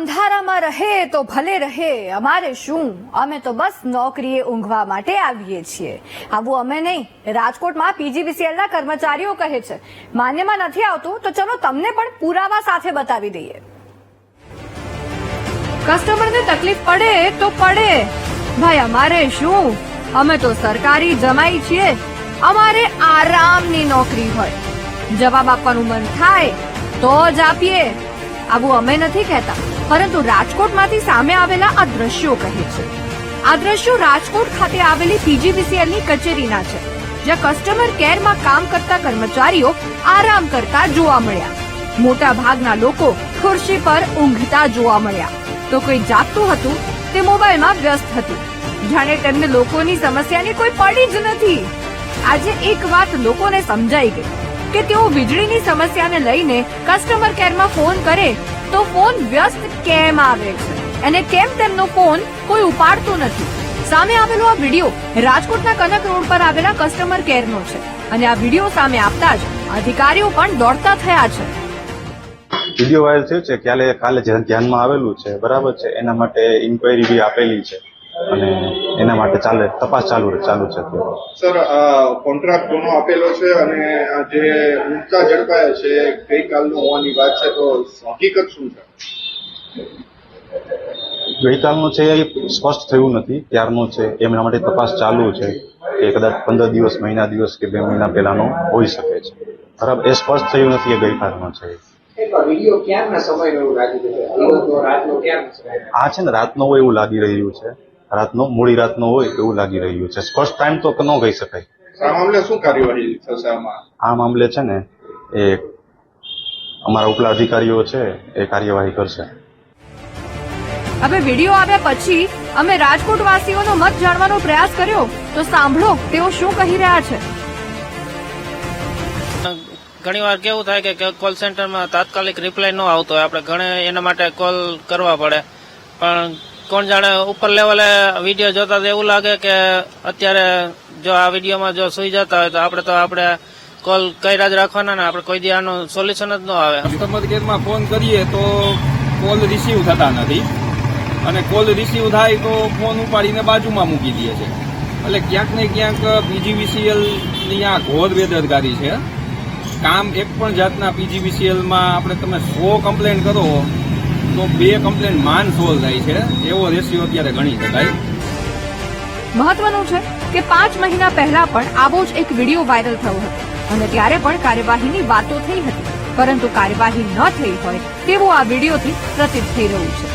અંધારામાં રહે તો ભલે રહે, અમારે શું? અમે તો બસ નોકરીએ ઊંઘવા માટે આવીએ છીએ. આવું અમે નહીં, રાજકોટમાં પીજીવીસીએલ ના કર્મચારીઓ કહે છે. માન્યમાં નથી આવતું, તો ચલો તમને પણ પુરાવા સાથે બતાવી દઈએ. કસ્ટમરને તકલીફ પડે તો પડે. ભાઈ, અમારે શું? અમે તો સરકારી જમાઈ છીએ. અમારે આરામની નોકરી હોય. જવાબ આપવાનું મન થાય, તો જ આપીએ. આવું અમે નથી કહેતા. પરંતુ રાજકોટમાંથી સામે આવેલા આ દ્રશ્યો કહે છે. આ દ્રશ્યો રાજકોટ ખાતે આવેલી પીજીવીસીએલની કચેરીના છે, જ્યાં કસ્ટમર કેરમાં કામ કરતા કર્મચારીઓ આરામ કરતા જોવા મળ્યા. મોટા ભાગના લોકો ખુરશી પર ઊંઘતા જોવા મળ્યા. તો કોઈ જાગતું હતું, તે મોબાઈલમાં વ્યસ્ત હતું. જાણે તેમને લોકોની સમસ્યાની કોઈ પડી જ નથી. આજે એક વાત લોકોને સમજાઈ ગઈ. કે તેઓ વીજળીની સમસ્યાને લઈને કસ્ટમર કેરમાં ફોન કરે, તો ફોન વ્યસ્ત કેમ આવે છે? અને કેમ તેમનો ફોન કોઈ ઉપાડતું નથી? સામે આવેલો આ વીડિયો રાજકોટના કનક રોડ પર આવેલા કસ્ટમર કેરનો છે. અને આ વીડિયો સામે આપતા જ અધિકારીઓ પણ દોડતા થયા છે. વીડિયો વાયરલ થયો છે. કાલે કાલે ધ્યાનમાં આવેલું છે, બરાબર છે? એના માટે ઇન્ક્વાયરી બી આપેલી છે. અને એના માટે ચાલે તપાસ ચાલુ ચાલુ છે સર કોન્ટ્રાક્ટ કોનો આપેલો છે અને જે ઊંચા ઝડપાયા છે ગઈકાલનો હોવાની વાત છે તો હકીકત શું છે? ગઈકાલનું છે એ સ્પષ્ટ થયું નથી. ત્યારનું છે એમના માટે તપાસ ચાલુ છે કે કદાચ પંદર દિવસ મહિના દિવસ કે બે મહિના પહેલાનો હોઈ શકે છે. બરાબર એ સ્પષ્ટ થયું નથી એ ગઈકાલનો છે. એક વીડિયો ક્યારના સમયનો એવું લાગી રહ્યું છે? રાતનો ક્યારનો સમય આ છે ને રાતનો હોય એવું લાગી રહ્યું છે. રાતનો મોડી રાતનો હોય એવું લાગી રહ્યું છે. સ્પષ્ટ ટાઈમ તો ન કહી શકાય. આ મામલે શું કાર્યવાહી થશે આમાં? આ મામલે છે ને એ અમારા ઉપલા અધિકારીઓ છે એ કાર્યવાહી કરશે. હવે વીડિયો આવ્યા પછી અમે રાજકોટ વાસીઓનો મત જાણવાનો પ્રયાસ કર્યો તો સાંભળો તેઓ શું કહી રહ્યા છે. ઘણી વાર કેવું થાય કે- કે કોલ સેન્ટરમાં તાત્કાલિક રિપ્લાય ન આવતો હોય આપણે ઘણે એના માટે કોલ કરવા પડે. પણ કોણ જાણે ઉપર લેવલે વીડિયો જોતા એવું લાગે કે અત્યારે જો આ વિડીયોમાં જો સુઈ જતા હોય તો આપણે તો આપણે કોલ કર્યા જ રાખવાના ને આપણે કોઈ દી આનું સોલ્યુશન જ ન આવે. કસ્ટમર કેરમાં ફોન કરીએ તો કોલ રિસીવ થતા નથી. અને કોલ રિસીવ થાય તો ફોન ઉપાડીને બાજુમાં મૂકી દે છે. એટલે ક્યાંક ને ક્યાંક પીજીવીસીએલની આ ઘોર બેદરકારી છે. કામ એક પણ જાતના પીજીવીસીએલમાં આપણે તમે સો કમ્પ્લેન કરો તો બે કમ્પ્લેન માન સોલ્વ થાય છે. એવો રેશિયો અત્યારે ગણી શકાય. મહત્વનું છે કે પાંચ મહિના પહેલા પણ આવો જ એક વીડિયો વાયરલ થયો હતો. અને ત્યારે પણ કાર્યવાહીની વાતો થઈ હતી. પરંતુ કાર્યવાહી ન થઈ હોય તેવું આ વિડીયોથી પ્રતીત થઈ રહ્યું છે.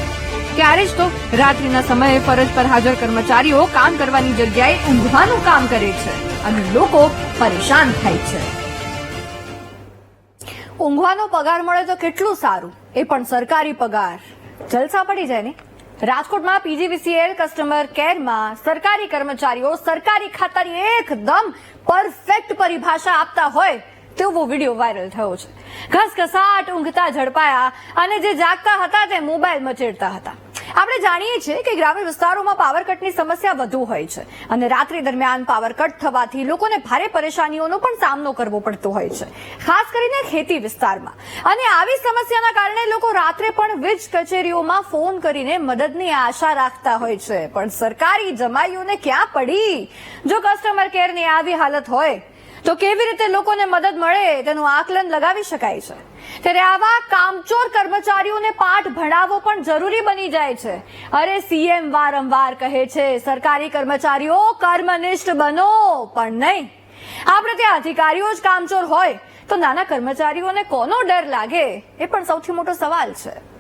ત્યારે જ તો રાત્રિના સમયે ફરજ પર હાજર કર્મચારીઓ કામ કરવાની જગ્યાએ ઊંઘવાનું કામ કરે છે અને લોકો પરેશાન થાય છે. ઊંઘવાનો પગાર મળે તો કેટલું સારું? એ પણ સરકારી પગાર. જલસા પડી જાય ને? રાજકોટમાં પીજીવીસીએલ કસ્ટમર કેરમાં સરકારી કર્મચારીઓ સરકારી ખાતાની એકદમ પરફેક્ટ પરિભાષા આપતા હોય તેવો વીડિયો વાયરલ થયો છે. ઘસઘસાટ, ઊંઘતા, ઝડપાયા અને જે જાગતા હતા તે મોબાઈલ મચેડતા હતા. આપણે જાણીએ છીએ કે ગ્રામીણ વિસ્તારોમાં પાવર કટની સમસ્યા વધુ હોય છે અને રાત્રિ દરમિયાન પાવર કટ થવાથી લોકોને ભારે પરેશાનીઓનો પણ સામનો કરવો પડતો હોય છે. ખાસ કરીને ખેતી વિસ્તારમાં. અને આવી સમસ્યાના કારણે લોકો રાત્રે પણ વીજ કચેરીઓમાં ફોન કરીને મદદની આશા રાખતા હોય છે. પણ સરકારી જમાઈઓને ક્યાં પડી? જો કસ્ટમર કેરની આવી હાલત હોય, તો કેવી રીતે લોકોને મદદ મળે? તેનું આકલન લગાવી શકાય છે. ત્યારે આવા કામચોર કર્મચારીઓને પાઠ ભણાવવો પણ જરૂરી બની જાય છે. અરે સીએમ વારંવાર કહે છે, સરકારી કર્મચારીઓ કર્મનિષ્ઠ બનો, પણ નહીં. આપણે ત્યાં અધિકારીઓ જ કામચોર હોય. તો નાના કર્મચારીઓને કોનો ડર લાગે? એ પણ સૌથી મોટો સવાલ છે.